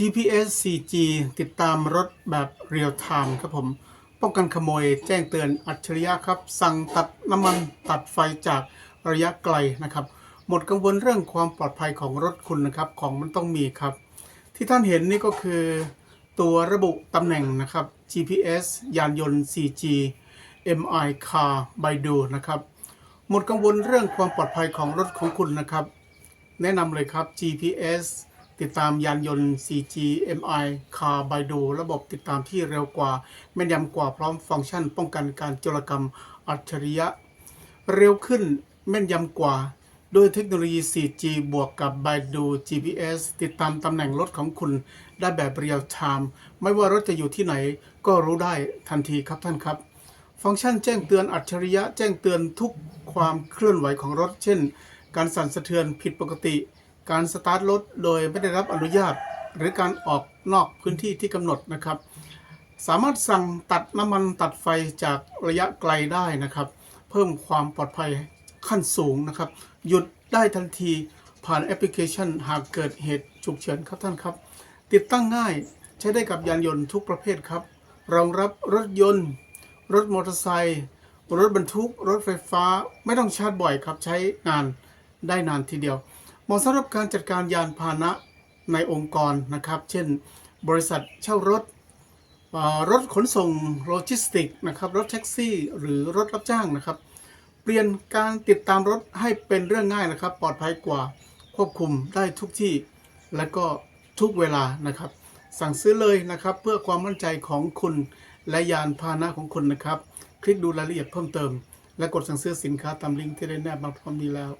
GPS 4G ติดตามรถแบบเรียลไทม์ครับผม ป้องกันขโมยแจ้งเตือนอัจฉริยะครับ สั่งตัดน้ำมันตัดไฟจากระยะไกลนะครับ หมดกังวลเรื่องความปลอดภัยของรถคุณนะครับของมันต้องมีครับ ที่ท่านเห็นนี่ก็คือ ตัวระบุตำแหน่งนะครับ GPS ยานยนต์ 4G MI Car Baidu นะครับ หมดกังวลเรื่องความปลอดภัยของรถของคุณนะครับ แนะนำเลยครับ GPS ติดตามยานยนต์ 4G MI Car Baidu ระบบติดตามที่เร็วกว่า แม่นยำกว่าพร้อมฟังก์ชัน ป้องกันการโจรกรรมอัจฉริยะ เร็วขึ้นแม่นยำกว่า ด้วยเทคโนโลยี 4G บวกกับ Baidu GPS ติดตามตำแหน่งรถของคุณได้แบบเรียลไทม์ไม่ว่ารถจะอยู่ที่ไหนก็รู้ได้ทันทีครับท่านครับ ฟังก์ชันแจ้งเตือนอัจฉริยะ แจ้งเตือนทุกความเคลื่อนไหวของรถ เช่น การสั่นสะเทือนผิดปกติ การสตาร์ทรถโดยไม่ได้รับอนุญาต หรือการออกนอกพื้นที่ที่กำหนดนะครับ สามารถสั่งตัดน้ำมันตัดไฟจากระยะไกลได้นะครับ เพิ่มความปลอดภัยขั้นสูงนะครับ หยุดได้ทันทีผ่านแอปพลิเคชัน หากเกิดเหตุฉุกเฉินครับท่านครับ ติดตั้งง่ายใช้ได้กับยานยนต์ทุกประเภทครับรองรับรถยนต์ รถมอเตอร์ไซค์รถบรรทุก รถไฟฟ้าไม่ต้องชาร์จบ่อยครับ ใช้งานได้นานทีเดียว เหมาะสำหรับการจัดการยานพาหนะในองค์กรนะครับ เช่น บริษัทเช่ารถรถขนส่งโลจิสติกนะครับรถแท็กซี่ หรือรถรับจ้างนะครับ เปลี่ยนการติดตามรถให้เป็นเรื่องง่ายนะครับ ปลอดภัยกว่าควบคุมได้ทุกที่ และก็ทุกเวลานะครับ สั่งซื้อเลยนะครับ เพื่อความมั่นใจของคุณและยานพาหนะของคุณนะครับ คลิกดูรายละเอียดเพิ่มเติม และกดสั่งซื้อสินค้าตามลิงก์ที่ได้แนบมาพร้อมนี้แล้ว